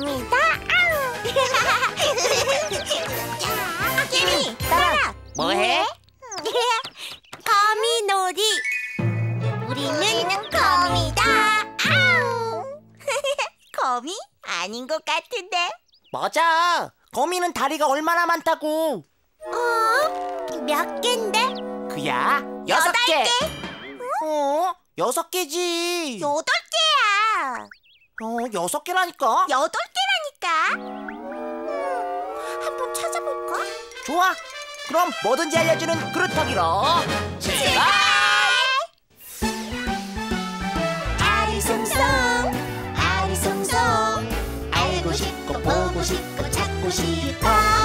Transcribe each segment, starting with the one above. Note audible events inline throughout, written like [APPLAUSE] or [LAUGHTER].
거미다. 아우. [LAUGHS] 자, 개미 따라. 뭐해? [LAUGHS] 거미놀이. 우리는 거미다. 아우. [LAUGHS] 거미 아닌 것 같은데. 맞아. 거미는 다리가 얼마나 많다고. 어? 몇 갠데? 그야 여섯. 개? 어? 여섯 개지. 여덟 개야. 어, 여섯 개라니까. 여덟 좋아. 그럼 뭐든지 알려주는 그루터기로 출발. 아리송송 아리송송 알고 싶고 보고 싶고 찾고 싶어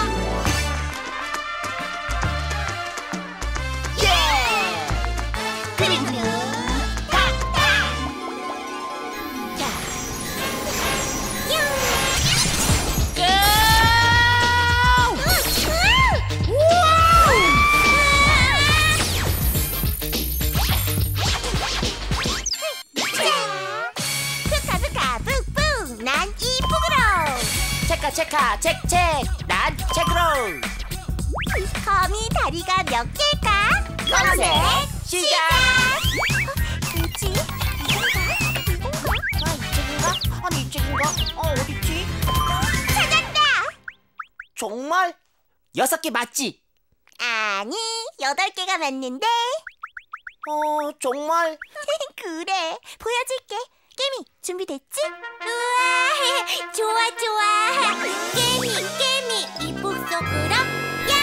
여섯 개 맞지? 아니, 여덟 개가 맞는데? 어 정말 [LAUGHS] 그래, 보여줄게. 깨미, 준비됐지? 우와, [LAUGHS] 좋아, 좋아. 깨미, 깨미, 이북 속으로, 야!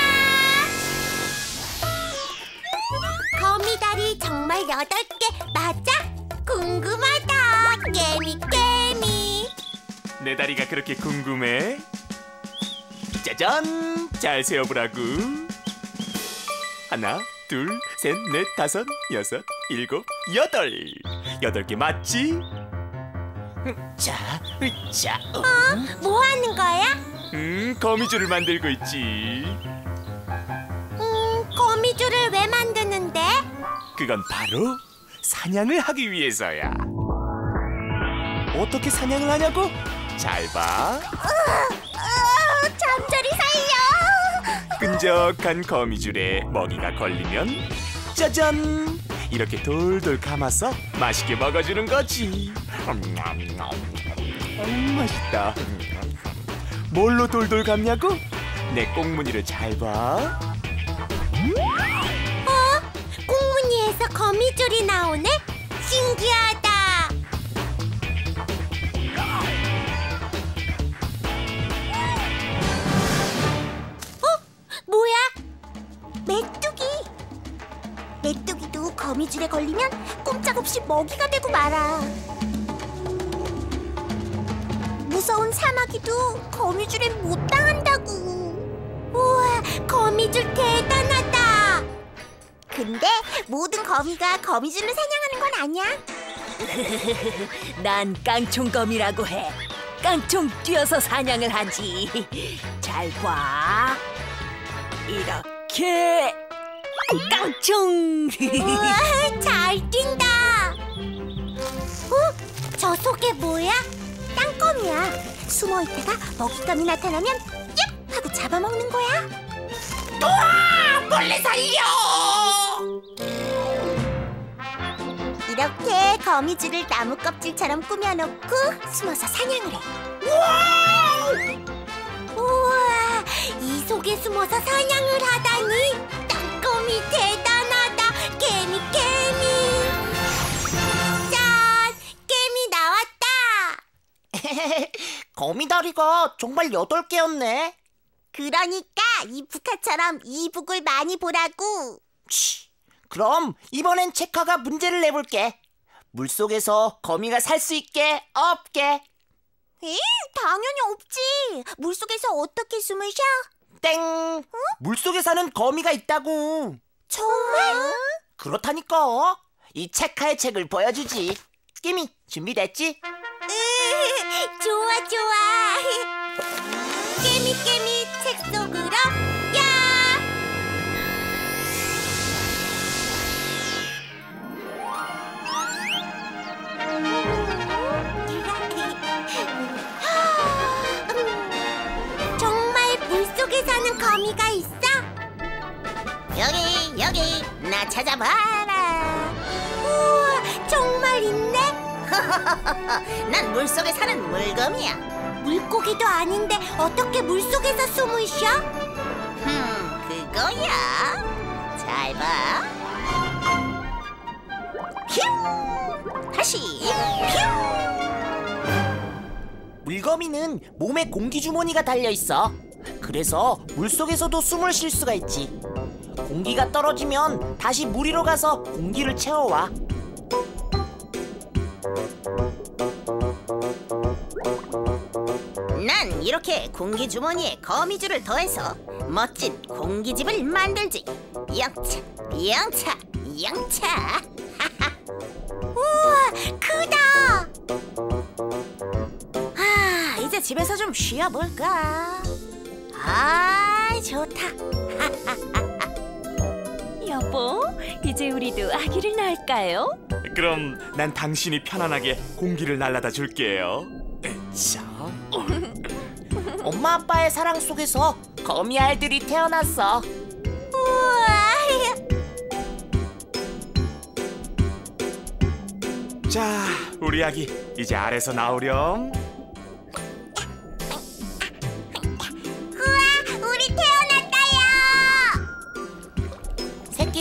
거미 다리 정말 여덟 개 맞아? 궁금하다. 깨미, 깨미. 내 다리가 그렇게 궁금해? 짜잔! 잘 세어보라고. 하나, 둘, 셋, 넷, 다섯, 여섯, 일곱, 여덟. 여덟 개 맞지? 자, 으자. 어. 뭐 하는 거야? 음, 거미줄을 만들고 있지. 음, 거미줄을 왜 만드는데? 그건 바로 사냥을 하기 위해서야. 어떻게 사냥을 하냐고? 잘 봐. 어, 끈적한 거미줄에 먹이가 걸리면 짜잔! 이렇게 돌돌 감아서 맛있게 먹어주는 거지. 음, 맛있다. 뭘로 돌돌 감냐고? 내 꽁무니를 잘 봐. 어? 꽁무니에서 거미줄이 나오네? 신기하다! 거미줄에 걸리면 꼼짝없이 먹이가 되고 말아. 무서운 사마귀도 거미줄엔 못 당한다고. 우와, 거미줄 대단하다. 근데 모든 거미가 거미줄로 사냥하는 건 아니야. [LAUGHS] 난 깡총검이라고 해. 깡총 뛰어서 사냥을 하지. 잘 봐. 이렇게 깡총. 우와, 잘 뛴다. 어? 저 속에 뭐야? 땅거미야. 숨어 있다가 먹잇감이 나타나면 얍 하고 잡아먹는 거야. 빨리 살려! 이렇게 거미줄을 나무 껍질처럼 꾸며놓고 숨어서 사냥을 해. 우와, 이 속에 숨어서 사냥을 하다니 땅거미 대단하다. 개미 개미. 짠, 개미 나왔다. [LAUGHS] 거미 다리가 정말 여덟 개였네. 그러니까 이 북한처럼 이북을 많이 보라고. 치, 그럼 이번엔 체카가 문제를 내볼게. 물 속에서 거미가 살 수 있게 없게 에이, 당연히 없지. 물 속에서 어떻게 숨을 쉬어? 땡. 물 속에 사는 거미가 있다고. 정말? 그렇다니까. 이 체카의 책을 보여주지. 끼미 준비됐지? 으, 좋아 좋아. 거미가 있어? 여기 여기. 나 찾아봐라. 우와 정말 있네? [LAUGHS] 난 물속에 사는 물거미야. 물고기도 아닌데 어떻게 물속에서 숨을 쉬어? 흠 그거야. 잘봐. 휴 다시. 휴 물거미는 몸에 공기 주머니가 달려 있어. 그래서 물 속에서도 숨을 쉴 수가 있지. 공기가 떨어지면 다시 물 위로 가서 공기를 채워와. 난 이렇게 공기 주머니에 거미줄을 더해서 멋진 공기집을 만들지. 영차, 영차, 영차. [LAUGHS] 우와, 크다. 아, 이제 집에서 좀 쉬어볼까. 아, 좋다. [LAUGHS] 여보, 이제 우리도 아기를 낳을까요? 그럼 난 당신이 편안하게 공기를 날라다 줄게요. 자, 엄마 아빠의 사랑 속에서 거미 알들이 태어났어. 우와. 자, 우리 아기 이제 알에서 나오렴.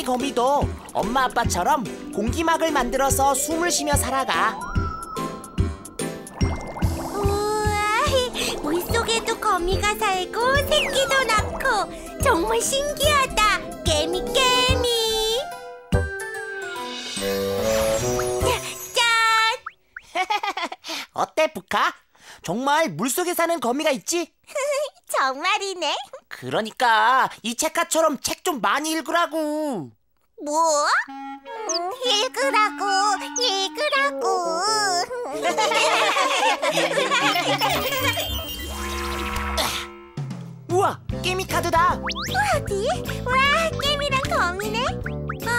새끼 거미도 엄마 아빠처럼 공기막을 만들어서 숨을 쉬며 살아가. 우와, 물속에도 거미가 살고 새끼도 낳고 정말 신기하다. 깨미 깨미. 짠! [LAUGHS] 어때 부카? 정말 물속에 사는 거미가 있지? [LAUGHS] 정말이네. 그러니까 이 책가처럼 책 좀 많이 읽으라고. 뭐? 음, 읽으라고, 읽으라고. [LAUGHS] 우와, 깨미 카드다. 어디? 와, 깨미랑 거미네. 어?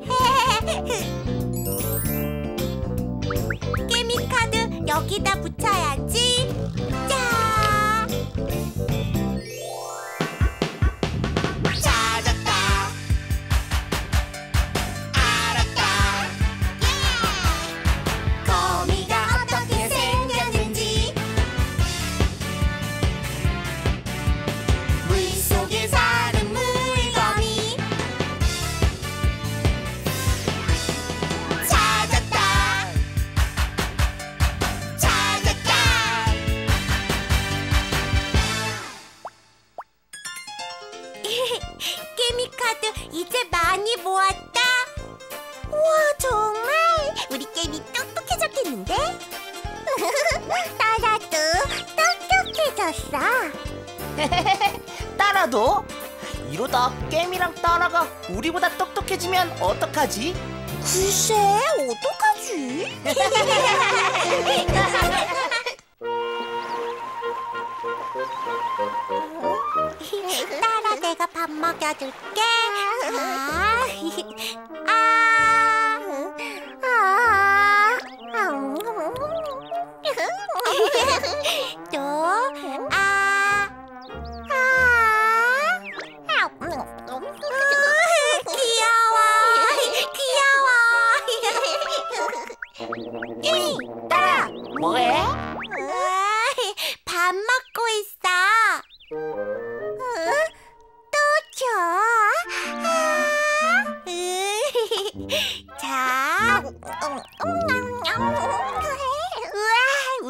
[LAUGHS] 깨미 카드 여기다 붙여야지. 짜. 카드 이제 많이 모았다 우와 정말 우리 깨미 똑똑해졌겠는데? [LAUGHS] 나라도 똑똑해졌어 [LAUGHS] 따라도? 이러다 깨미랑 따라가 우리보다 똑똑해지면 어떡하지? 글쎄, 어떡하지? [LAUGHS] 내가 밥 먹여줄게. 아, [LAUGHS] [LAUGHS]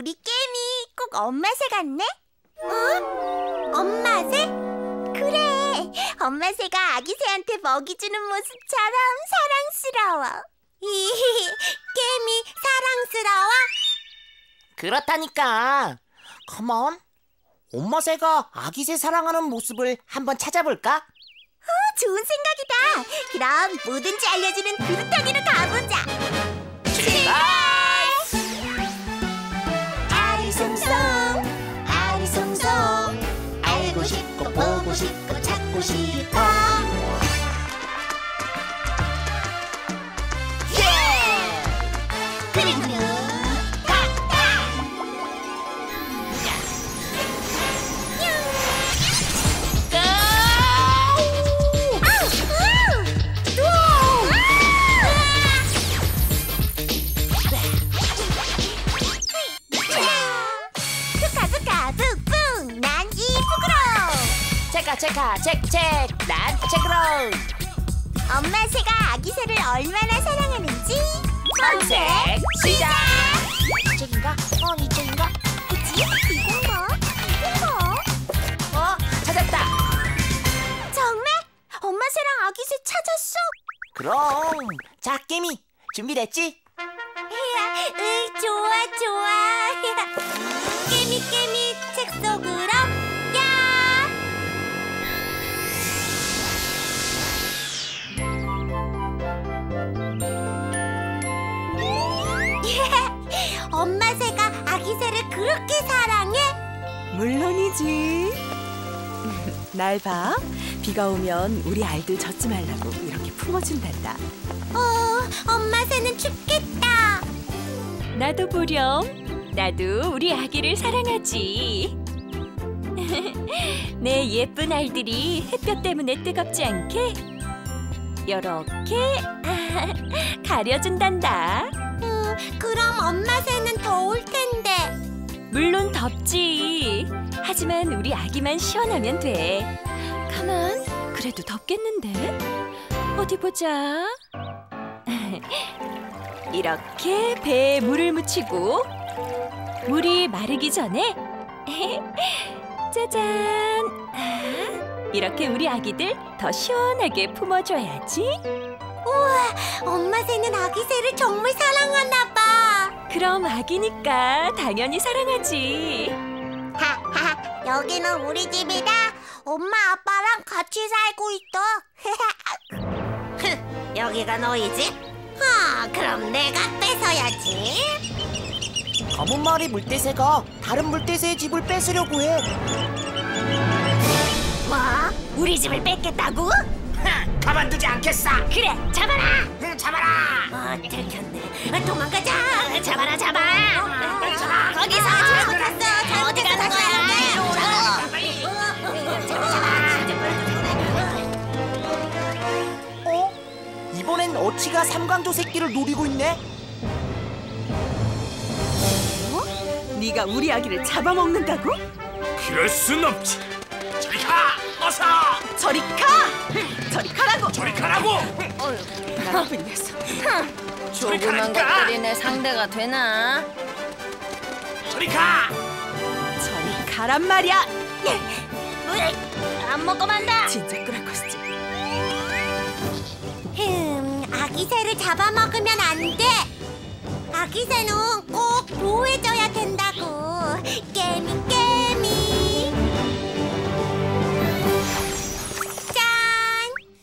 우리 깨미 꼭 엄마 새 같네? 어? 엄마 새? 그래, 엄마 새가 아기 새한테 먹이 주는 모습처럼 사랑스러워. [LAUGHS] 깨미 사랑스러워? 그렇다니까. 컴온. 엄마 새가 아기 새 사랑하는 모습을 한번 찾아볼까? 좋은 생각이다. 그럼 뭐든지 알려주는 그루터기로 가보자. 싶고 찾고 싶어. 사랑하는지 검색 시작 이 책인가? 어, 이 책인가? 그치? 이건가? 이건가? 어, 찾았다 정말? 엄마 새랑 아기 새 찾았어? 그럼 자 깨미 준비됐지? [LAUGHS] 으, 좋아 좋아 [LAUGHS] 깨미 깨미 그렇게 사랑해? 물론이지. [LAUGHS] 날 봐. 비가 오면 우리 알들 젖지 말라고 이렇게 품어준단다. 어, 엄마 새는 춥겠다. 나도 보렴. 나도 우리 아기를 사랑하지. [LAUGHS] 내 예쁜 알들이 햇볕 때문에 뜨겁지 않게 이렇게 [LAUGHS] 가려준단다. 음, 그럼 엄마 새는 더울 텐데. 물론 덥지. 하지만 우리 아기만 시원하면 돼. 가만, 그래도 덥겠는데? 어디 보자. [LAUGHS] 이렇게 배에 물을 묻히고 물이 마르기 전에 [LAUGHS] 짜잔. 아, 이렇게 우리 아기들 더 시원하게 품어줘야지. 엄마 새는 아기 새를 정말 사랑하나 봐. 그럼 아기니까 당연히 사랑하지. 하하, 여기는 우리 집이다. 엄마 아빠랑 같이 살고 있어. [LAUGHS] 여기가 너희 집? 아, 그럼 내가 뺏어야지. 검은 머리 물대새가 다른 물대새의 집을 뺏으려고 해 뭐? 우리 집을 뺏겠다고? 가만두지 않겠어 그래, 잡아라. 응, 잡아라 아, 들켰네. 아, 도망가자. 잡아라, 잡아. 거기서 잘못했어. 어디 가는 거야? 빨리. 어? 이번엔 어치가 삼강조 새끼를 노리고 있네 네가 우리 아기를 잡아먹는다고? 그럴 순 없지. 저리 가, 어서. 저리 가! 저리 가라고! 저리 가라고. 나쁜 녀석. 저리 조그만. 것들이 내 상대가 되나? 저리 가. 저리 가란 말이야! 안 먹고 만다. 진짜 것이지. 흠, 아기 새를 잡아먹으면 안 돼. 아기 새는 꼭 보호해줘야 된다고. 깨미 깨미.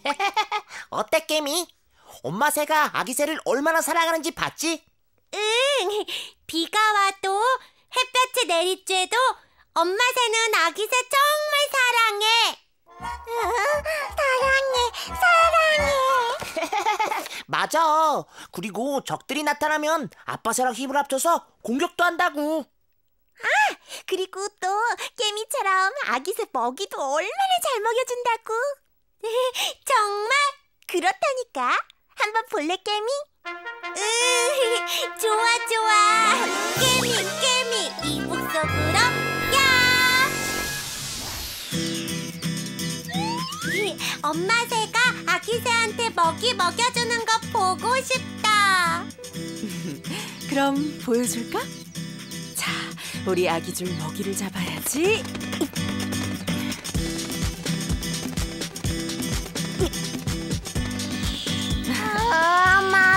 [LAUGHS] 어때 깨미? 엄마 새가 아기 새를 얼마나 사랑하는지 봤지? 응. 비가 와도 햇볕이 내리쬐도 엄마 새는 아기 새 정말 사랑해. [LAUGHS] 사랑해, 사랑해. [LAUGHS] 맞아 그리고 적들이 나타나면 아빠 새랑 힘을 합쳐서 공격도 한다고 그리고 또 깨미처럼 아기 새 먹이도 얼마나 잘 먹여준다고. [LAUGHS] 정말 그렇다니까. 한번 볼래 깨미? 으, 좋아 좋아. 깨미 깨미 이북 속으로 야. [LAUGHS] 엄마 새가 아기 새한테 먹이 먹여주는 거 보고 싶다. [LAUGHS] 그럼 보여줄까? 자, 우리 아기 줄 먹이를 잡아야지.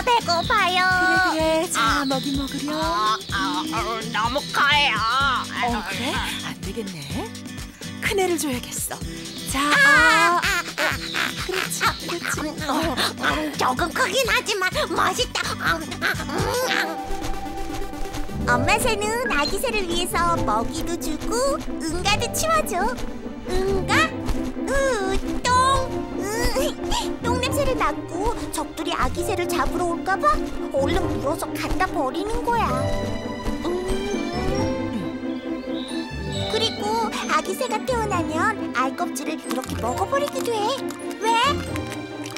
아, 배고파요. 그래, 그래. 자, 먹이 먹으렴. 너무 커요 어, 그래? 안 되겠네. 큰 애를 줘야겠어. 자, 아, 그렇지, 그렇지. 음, 음, 조금 크긴 하지만 맛있다. 음, 음, 음. 엄마 새는 아기 새를 위해서 먹이도 주고 응가도 치워줘. 응가? 으, 똥. 맡고 적들이 아기 새를 잡으러 올까봐 얼른 물어서 갖다 버리는 거야. 음. 그리고 아기 새가 태어나면 알 껍질을 이렇게 먹어버리기도 해. 왜?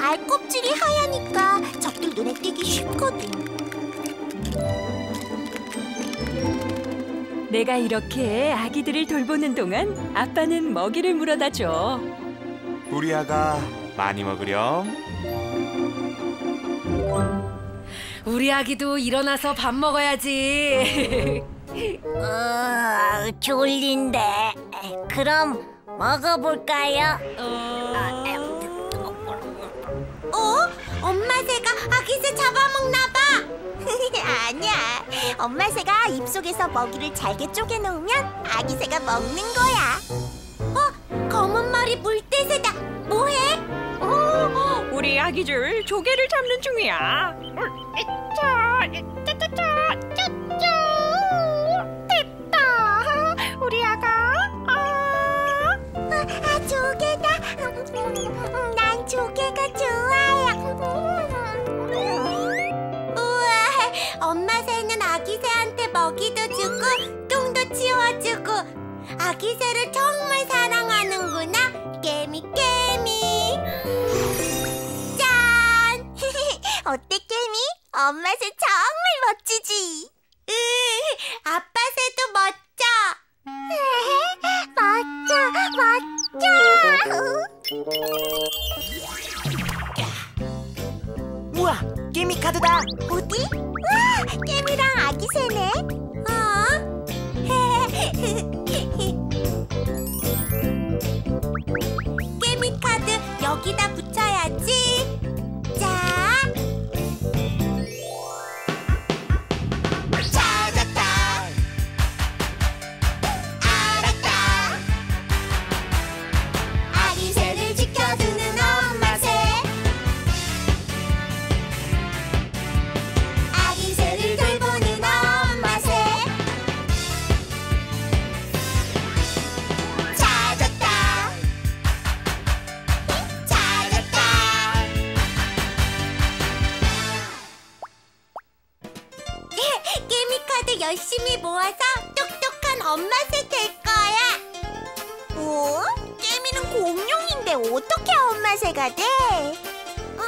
알 껍질이 하얘니까 적들 눈에 띄기 쉽거든. 내가 이렇게 아기들을 돌보는 동안 아빠는 먹이를 물어다 줘. 우리 아가 많이 먹으렴. 우리 아기도 일어나서 밥 먹어야지. 어, 졸린데. 그럼 먹어볼까요? 어? 엄마 새가 아기 새 잡아먹나 봐. [LAUGHS] 아니야. 엄마 새가 입속에서 먹이를 잘게 쪼개 놓으면 아기 새가 먹는 거야. 어? 검은 머리 물대새다. 뭐해? 어, 우리 아기들 조개를 잡는 중이야. 자, 짜짜짜, 짜짜. 됐다. 우리 아가. 아. 아, 조개다. 음, 난 조개가 좋아요. 우와, 엄마 새는 아기 새한테 먹이도 주고 똥도 치워주고 아기 새를 정말 사랑하는구나. 깨미 깨미. 짠. [LAUGHS] 어때 깨미? 엄마 새 모아서 똑똑한 엄마 새 될 거야 뭐? 깨미는 공룡인데 어떻게 엄마 새가 돼? 어?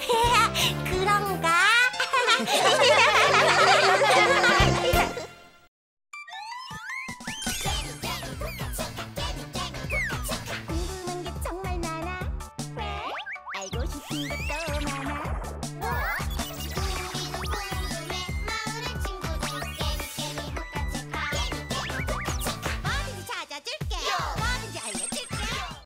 [LAUGHS] 그런가? [LAUGHS] [LAUGHS]